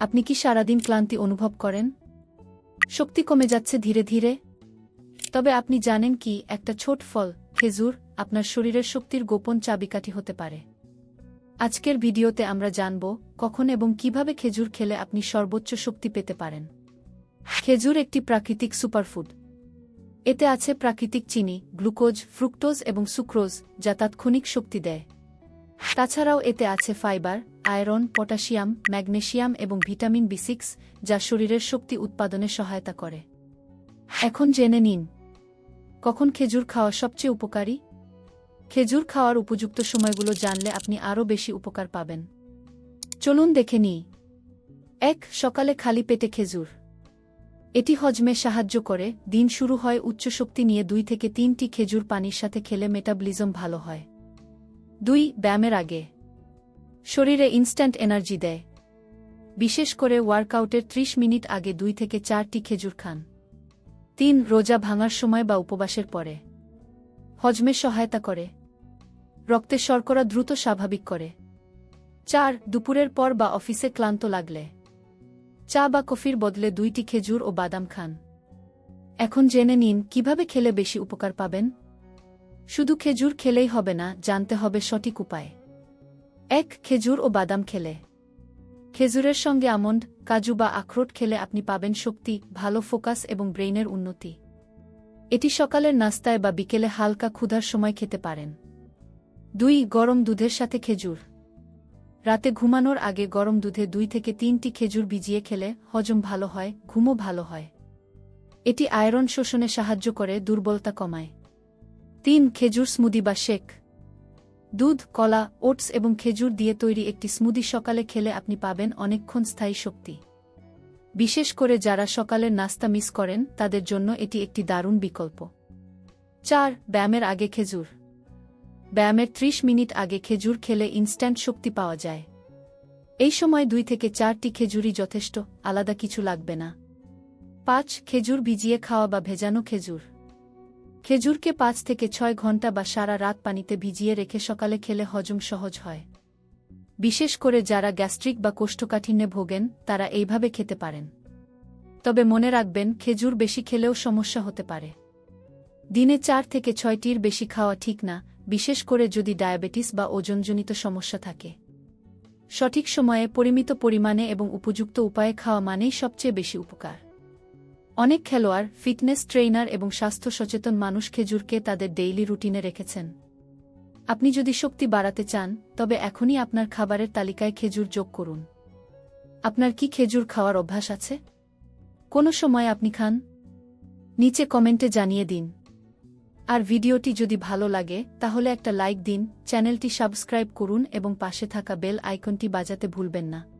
আপনি কি সারাদিন ক্লান্তি অনুভব করেন? শক্তি কমে যাচ্ছে ধীরে ধীরে। তবে আপনি জানেন কি, একটা ছোট ফল, খেজুর, আপনার শরীরের শক্তির গোপন চাবিকাঠি হতে পারে। আজকের ভিডিওতে আমরা জানব, কখন এবং কীভাবে খেজুর খেলে আপনি সর্বোচ্চ শক্তি পেতে পারেন। খেজুর একটি প্রাকৃতিক সুপারফুড। এতে আছে প্রাকৃতিক চিনি, গ্লুকোজ, ফ্রুক্টোজ এবং সুক্রোজ, যা তাৎক্ষণিক শক্তি দেয়। তাছাড়াও এতে আছে ফাইবার, আয়রন, পটাশিয়াম, ম্যাগনেশিয়াম এবং ভিটামিন বি সিক্স যা শরীরের শক্তি উৎপাদনে সহায়তা করে। এখন জেনে নিন, কখন খেজুর খাওয়া সবচেয়ে উপকারী? খেজুর খাওয়ার উপযুক্ত সময়গুলো জানলে আপনি আরও বেশি উপকার পাবেন। চলুন দেখে নিই। এক, সকালে খালি পেটে খেজুর। এটি হজমে সাহায্য করে, দিন শুরু হয় উচ্চ শক্তি নিয়ে দুই থেকে তিনটি খেজুর পানির সাথে খেলে মেটাবলিজম ভালো হয়। দুই ব্যায়ামের আগে। শরীরে ইনস্ট্যান্ট এনার্জি দেয়। বিশেষ করে ওয়ার্কআউটের ত্রিশ মিনিট আগে দুই থেকে চারটি খেজুর খান। তিন, রোজা ভাঙার সময় বা উপবাসের পরে। হজমে সহায়তা করে। রক্তে শর্করা দ্রুত স্বাভাবিক করে। চার, দুপুরের পর বা অফিসে ক্লান্ত লাগলে। চা বা কফির বদলে দুইটি খেজুর ও বাদাম খান। এখন জেনে নিন, কীভাবে খেলে বেশি উপকার পাবেন? শুধু খেজুর খেলেই হবে না, জানতে হবে সঠিক উপায়। এক, খেজুর ও বাদাম খেলে। খেজুরের সঙ্গে আমন্ড, কাজু বা আখরোট খেলে আপনি পাবেন শক্তি, ভালো ফোকাস এবং ব্রেইনের উন্নতি। এটি সকালের নাস্তায় বা বিকেলে হালকা ক্ষুধার সময় খেতে পারেন। দুই, গরম দুধের সাথে খেজুর। রাতে ঘুমানোর আগে গরম দুধে দুই থেকে তিনটি খেজুর ভিজিয়ে খেলে হজম ভালো হয়, ঘুমও ভালো হয়। এটি আয়রন শোষণে সাহায্য করে, দুর্বলতা কমায়। তিন খেজুর স্মুদি বা শেক। দুধ, কলা, ওটস এবং খেজুর দিয়ে তৈরি একটি স্মুদি সকালে খেলে আপনি পাবেন অনেকক্ষণ স্থায়ী শক্তি। বিশেষ করে যারা সকালের নাস্তা মিস করেন, তাদের জন্য এটি একটি দারুণ বিকল্প। চার, ব্যায়ামের আগে খেজুর। ব্যায়ামের ত্রিশ মিনিট আগে খেজুর খেলে ইনস্ট্যান্ট শক্তি পাওয়া যায়। এই সময় দুই থেকে চারটি খেজুরই যথেষ্ট, আলাদা কিছু লাগবে না। পাঁচ, খেজুর ভিজিয়ে খাওয়া বা ভেজানো খেজুর। খেজুরকে পাঁচ থেকে ছয় ঘণ্টা বা সারা রাত পানিতে ভিজিয়ে রেখে সকালে খেলে হজম সহজ হয়। বিশেষ করে যারা গ্যাস্ট্রিক বা কোষ্ঠকাঠিন্যে ভোগেন, তারা এইভাবে খেতে পারেন। তবে মনে রাখবেন, খেজুর বেশি খেলেও সমস্যা হতে পারে। দিনে চার থেকে ছয়টির বেশি খাওয়া ঠিক না, বিশেষ করে যদি ডায়াবেটিস বা ওজনজনিত সমস্যা থাকে। সঠিক সময়ে, পরিমিত পরিমাণে এবং উপযুক্ত উপায়ে খাওয়া মানেই সবচেয়ে বেশি উপকার। অনেক খেলোয়াড়, ফিটনেস ট্রেইনার এবং স্বাস্থ্য সচেতন মানুষ খেজুরকে তাদের ডেইলি রুটিনে রেখেছেন। আপনি যদি শক্তি বাড়াতে চান, তবে এখনই আপনার খাবারের তালিকায় খেজুর যোগ করুন। আপনার কি খেজুর খাওয়ার অভ্যাস আছে? কোনো সময় আপনি খান? নিচে কমেন্টে জানিয়ে দিন। আর ভিডিওটি যদি ভালো লাগে, তাহলে একটা লাইক দিন, চ্যানেলটি সাবস্ক্রাইব করুন এবং পাশে থাকা বেল আইকনটি বাজাতে ভুলবেন না।